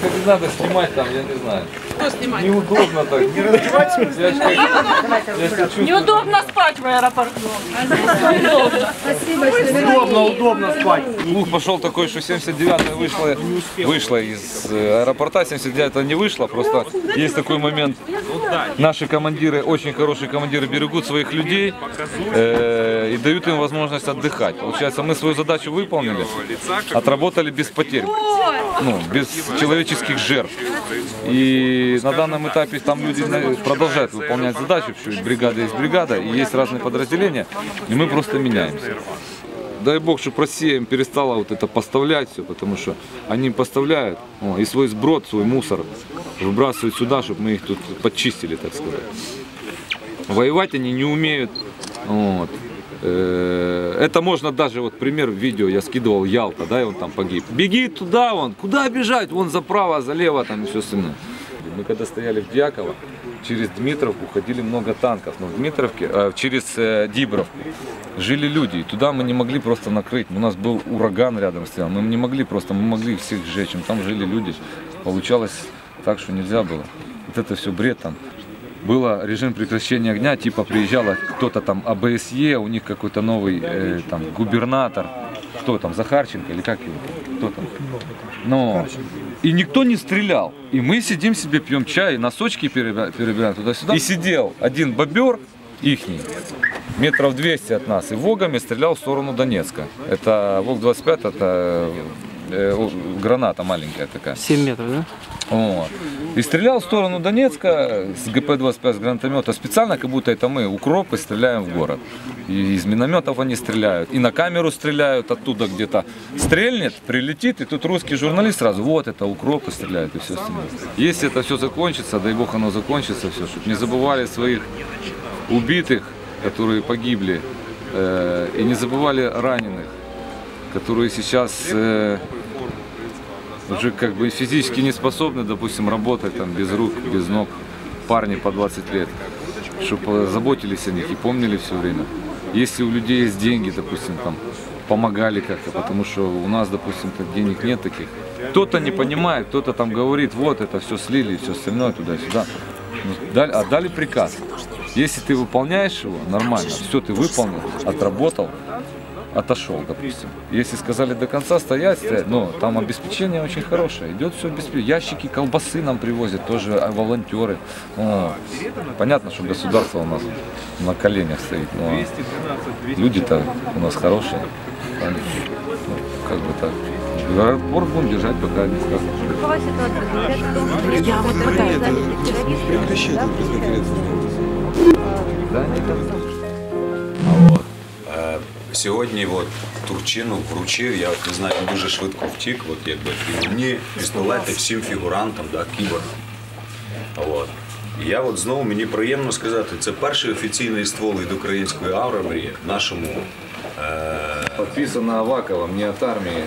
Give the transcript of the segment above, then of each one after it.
Как надо снимать там, я не знаю. Что снимать? Неудобно так. Не раздевать. Неудобно спать в аэропорту. Спасибо, Удобно, удобно спать. Слух пошел такой, что 79-я вышла, вышла из э, аэропорта, 79-я не вышла, просто есть такой момент. Наши командиры, очень хорошие командиры, берегут своих людей э, и дают им возможность отдыхать. Получается, мы свою задачу выполнили, отработали без потерь, ну, без человеческих жертв. И на данном этапе там люди продолжают выполнять задачу, что бригада есть бригада, и есть разные подразделения, и мы просто меняемся. Дай бог, чтобы Россия им перестала вот это поставлять все, потому что они поставляют о, и свой сброд, свой мусор выбрасывают сюда, чтобы мы их тут подчистили, так сказать. Воевать они не умеют. Вот. Э, Это можно даже, вот пример видео я скидывал Ялта, да, и он там погиб. Беги туда, он, куда бежать? Вон заправа, залево, там и все остальное. Мы когда стояли в Дьяково, через Дмитровку ходили много танков, но в Дмитровке, э, через э, Дибровку жили люди, и туда мы не могли просто накрыть. У нас был ураган рядом стоял, мы не могли просто, мы могли всех сжечь, но там жили люди. Получалось так, что нельзя было. Вот это все бред там. Было режим прекращения огня, типа приезжала кто-то там АБСЕ, у них какой-то новый э, там губернатор, кто там, Захарченко или как его, кто там. Но и никто не стрелял. И мы сидим себе, пьем чай, носочки перебира- перебираем туда-сюда. И сидел один бобер ихний, метров 200 от нас, и вогами стрелял в сторону Донецка. Это ВОК-25, это э, граната маленькая такая. 7 метров, да? Вот. И стрелял в сторону Донецка с ГП-25 с гранатомета специально, как будто это мы, укропы, стреляем в город. И из минометов они стреляют, и на камеру стреляют оттуда где-то. Стрельнет, прилетит, и тут русский журналист сразу, вот это укропы стреляют и все остальное. Если это все закончится, дай бог оно закончится все, чтобы не забывали своих убитых, которые погибли, э, и не забывали раненых, которые сейчас э, уже как бы физически не способны, допустим, работать там без рук, без ног, парни по 20 лет, чтобы заботились о них и помнили все время. Если у людей есть деньги, допустим, там, помогали как-то, потому что у нас, допустим, денег нет таких. Кто-то не понимает, кто-то там говорит, вот это все слили, все остальное туда-сюда. Ну, а дали приказ. Если ты выполняешь его, нормально, все ты выполнил, отработал, отошел, допустим. Если сказали до конца стоять, стоять, но там обеспечение очень хорошее. Идет все обеспечение. Ящики колбасы нам привозят, тоже а, волонтеры. О, понятно, что государство у нас на коленях стоит, но люди-то у нас хорошие. Они, ну, как бы так. Аэропорт будем держать, пока не скажут. Какова ситуация? Я вот Да, они там От. Е, Сьогодні от, Турчину вручив, я не знаю, він дуже швидко втік, от, якби, і мені пістолети всім фігурантам, да, кібер. От. І я от знову мені приємно сказати, це перший офіційний ствол від української Аурамрії в нашому. Е, Подписано Аваковым, не от армии.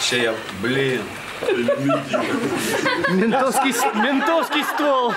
ще я, блін. Ментовский, ментовский ствол.